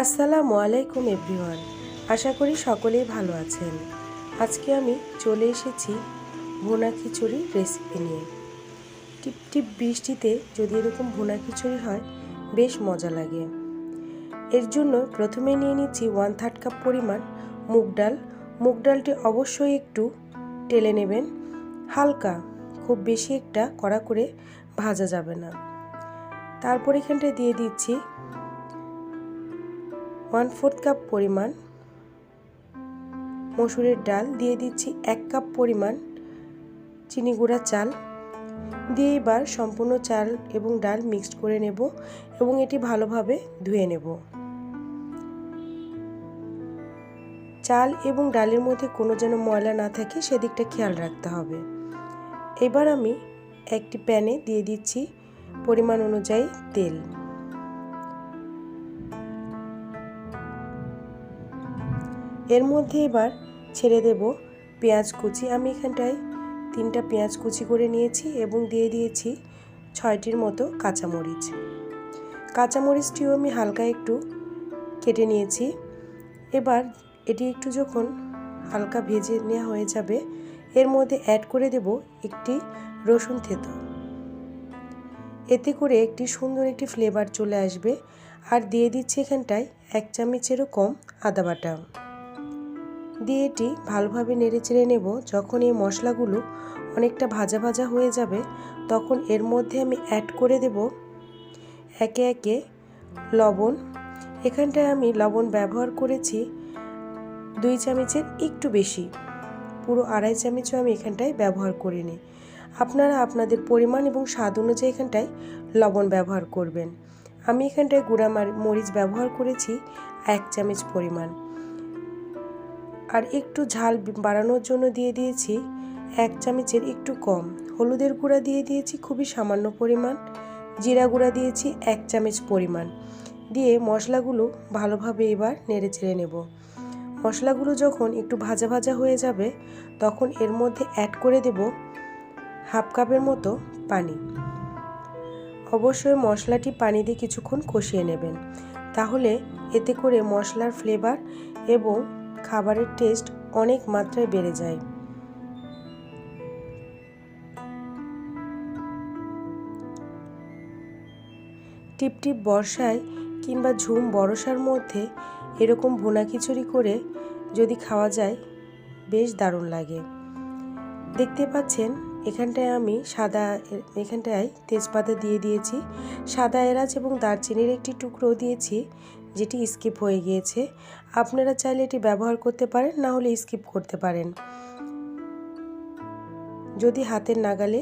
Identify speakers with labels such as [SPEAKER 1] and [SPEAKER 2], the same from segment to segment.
[SPEAKER 1] আসসালামু আলাইকুম, এভরিওয়ান। আশা করি সকলেই ভালো আছেন। আজকে আমি চলে এসেছি ভুনা খিচুড়ির রেসিপি নিয়ে। টিপ টিপ বৃষ্টিতে যদি এরকম ভুনা খিচুড়ি হয়, বেশ মজা লাগে। এর জন্য প্রথমে নিয়ে নিচ্ছি ওয়ান থার্ড কাপ পরিমাণ মুগ ডাল। মুগ ডালটি অবশ্যই একটু টেলে নেবেন। হালকা, খুব বেশি একটা কড়া করে ভাজা যাবে না। তারপর এখানটায় দিয়ে দিচ্ছি ওয়ান ফোর্থ কাপ পরিমাণ মসুরের ডাল, দিয়ে দিচ্ছি এক কাপ পরিমাণ চিনি গুঁড়া চাল। দিয়ে এবার সম্পূর্ণ চাল এবং ডাল মিক্সড করে নেব এবং এটি ভালোভাবে ধুয়ে নেব। চাল এবং ডালের মধ্যে কোনো যেন ময়লা না থাকে, সেদিকটা খেয়াল রাখতে হবে। এবার আমি একটি প্যানে দিয়ে দিচ্ছি পরিমাণ অনুযায়ী তেল। এর মধ্যে এবার ছেড়ে দেব পেঁয়াজ কুচি। আমি এখানটায় তিনটা পেঁয়াজ কুচি করে নিয়েছি এবং দিয়ে দিয়েছি ছয়টির মতো কাঁচামরিচ। কাঁচামরিচটিও আমি হালকা একটু কেটে নিয়েছি। এবার এটি একটু যখন হালকা ভেজে নেওয়া হয়ে যাবে, এর মধ্যে অ্যাড করে দেব একটি রসুন থেতো। এতে করে একটি সুন্দর একটি ফ্লেভার চলে আসবে। আর দিয়ে দিচ্ছি এখানটায় এক চামচেরও কম আদা বাটা। দিয়ে এটি ভালোভাবে নেড়েচেড়ে নেব। যখন এই মশলাগুলো অনেকটা ভাজা ভাজা হয়ে যাবে, তখন এর মধ্যে আমি অ্যাড করে দেব একে একে লবণ। এখানটায় আমি লবণ ব্যবহার করেছি দুই চামচের একটু বেশি। পুরো আড়াই চামচও আমি এখানটায় ব্যবহার করিনি। আপনারা আপনাদের পরিমাণ এবং স্বাদ অনুযায়ী এখানটায় লবণ ব্যবহার করবেন। আমি এখানটায় গুঁড়া মরিচ ব্যবহার করেছি এক চামচ পরিমাণ। আর একটু ঝাল বাড়ানোর জন্য দিয়ে দিয়েছি এক চামচের একটু কম। হলুদের গুঁড়া দিয়ে দিয়েছি খুবই সামান্য পরিমাণ। জিরা গুঁড়া দিয়েছি এক চামচ পরিমাণ। দিয়ে মশলাগুলো ভালোভাবে এবার নেড়ে চেড়ে নেব। মশলাগুলো যখন একটু ভাজা ভাজা হয়ে যাবে, তখন এর মধ্যে অ্যাড করে দেব হাফ কাপের মতো পানি। অবশ্যই মশলাটি পানি দিয়ে কিছুক্ষণ কষিয়ে নেবেন। তাহলে এতে করে মশলার ফ্লেভার এবং খাবারের টেস্ট অনেক মাত্রায় বেড়ে যায়। টিপটিপ বর্ষায় কিংবা ঝুম বরসার মধ্যে এরকম ভুনা খিচুড়ি করে যদি খাওয়া যায়, বেশ দারুণ লাগে। দেখতে পাচ্ছেন, এখানটায় আমি সাদা, এখানটায় তেজপাতা দিয়ে দিয়েছি, সাদা এলাচ এবং দারচিনির একটি টুকরো দিয়েছি। যেটি স্কিপ হয়ে গিয়েছে। আপনারা চাইলে এটি ব্যবহার করতে পারেন, না হলে স্কিপ করতে পারেন। যদি হাতের নাগালে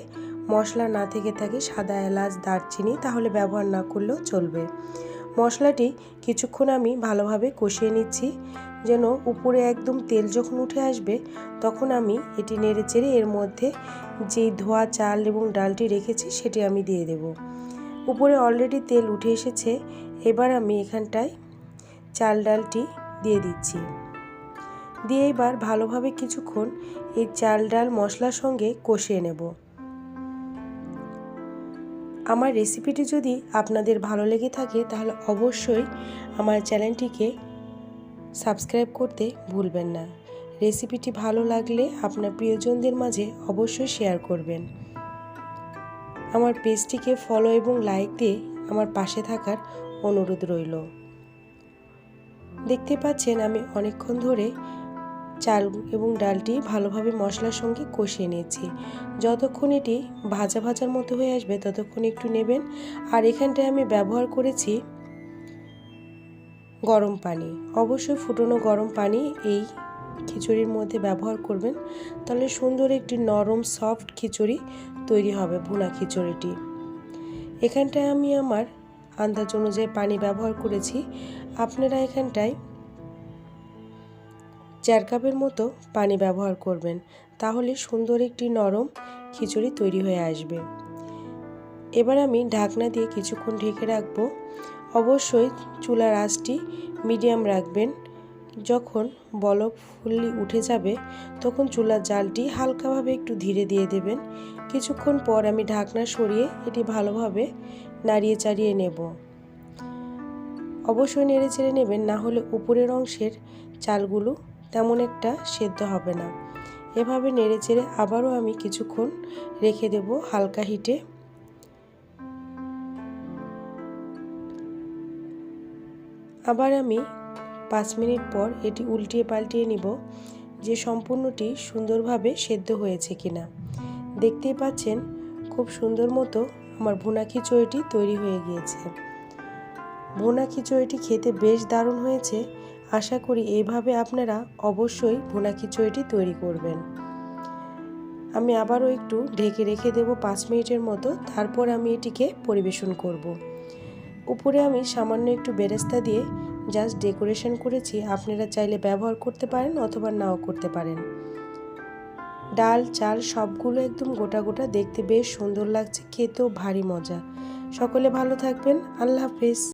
[SPEAKER 1] মশলা না থেকে থাকে সাদা এলাচ, দারচিনি, তাহলে ব্যবহার না করলেও চলবে। মশলাটি কিছুক্ষণ আমি ভালোভাবে কষিয়ে নিচ্ছি, যেন উপরে একদম তেল যখন উঠে আসবে, তখন আমি এটি নেড়ে চেড়ে এর মধ্যে যেই ধোয়া, চাল এবং ডালটি রেখেছি, সেটি আমি দিয়ে দেব। উপরে অলরেডি তেল উঠে এসেছে, এবার আমি এখানটায় চাল ডালটি দিয়ে দিচ্ছি। দিয়ে এবার ভালোভাবে কিছুক্ষণ এই চাল ডাল মশলার সঙ্গে কষিয়ে নেব। আমার রেসিপিটি যদি আপনাদের ভালো লেগে থাকে তাহলে অবশ্যই আমার চ্যানেলটিকে সাবস্ক্রাইব করতে ভুলবেন না। রেসিপিটি ভালো লাগলে আপনার প্রিয়জনদের মাঝে অবশ্যই শেয়ার করবেন। আমার পেজটিকে ফলো এবং লাইক দিয়ে আমার পাশে থাকার অনুরোধ রইল। দেখতে পাচ্ছেন আমি অনেকক্ষণ ধরে চাল এবং ডালটি ভালোভাবে মশলার সঙ্গে কষিয়ে নিয়েছি। যতক্ষণ এটি ভাজা ভাজার মতো হয়ে আসবে ততক্ষণ একটু নেবেন। আর এখানটায় আমি ব্যবহার করেছি গরম পানি। অবশ্যই ফুটনো গরম পানি এই খিচুড়ির মধ্যে ব্যবহার করবেন। তাহলে সুন্দর একটি নরম, সফট খিচুড়ি তৈরি হবে ভুনা খিচুড়িটি। এখানটায় আমি আমার আন্দাজ অনুযায়ী পানি ব্যবহার করেছি। আপনারা এখানটায় চার কাপের মতো পানি ব্যবহার করবেন। তাহলে সুন্দর একটি নরম খিচুড়ি তৈরি হয়ে আসবে। এবার আমি ঢাকনা দিয়ে কিছুক্ষণ ঢেকে রাখব। অবশ্যই চুলার আঁচটি মিডিয়াম রাখবেন। যখন বলক ফুললি উঠে যাবে, তখন চুলার জালটি হালকাভাবে একটু ধীরে দিয়ে দেবেন। কিছুক্ষণ পর আমি ঢাকনা সরিয়ে এটি ভালোভাবে নাড়িয়ে চাড়িয়ে নেব। অবশ্যই নেড়ে চেড়ে নেবেন, না হলে উপরের অংশের চালগুলো তেমন একটা সেদ্ধ হবে না। এভাবে নেড়ে চেড়ে আবারও আমি কিছুক্ষণ রেখে দেব হালকা হিটে। আবার আমি পাঁচ মিনিট পর এটি উল্টিয়ে পাল্টিয়ে নিব, যে সম্পূর্ণটি সুন্দরভাবে সেদ্ধ হয়েছে কিনা। দেখতেই পাচ্ছেন, খুব সুন্দর মতো আমার ভুনা খিচুড়িটি তৈরি হয়ে গিয়েছে। ভুনা খিচুড়িটি খেতে বেশ দারুণ হয়েছে। আশা করি এইভাবে আপনারা অবশ্যই ভুনা খিচুড়িটি তৈরি করবেন। আমি আবারও একটু ঢেকে রেখে দেব পাঁচ মিনিটের মতো। তারপর আমি এটিকে পরিবেশন করব। উপরে আমি সামান্য একটু বেরেস্তা দিয়ে জাস্ট ডেকোরেশন করেছি। আপনারা চাইলে ব্যবহার করতে পারেন অথবা নাও করতে পারেন। ডাল, চাল সবগুলো একদম গোটা গোটা দেখতে বেশ সুন্দর লাগছে, খেতেও ভারী মজা। সকলে ভালো থাকবেন, আল্লাহ হাফেজ।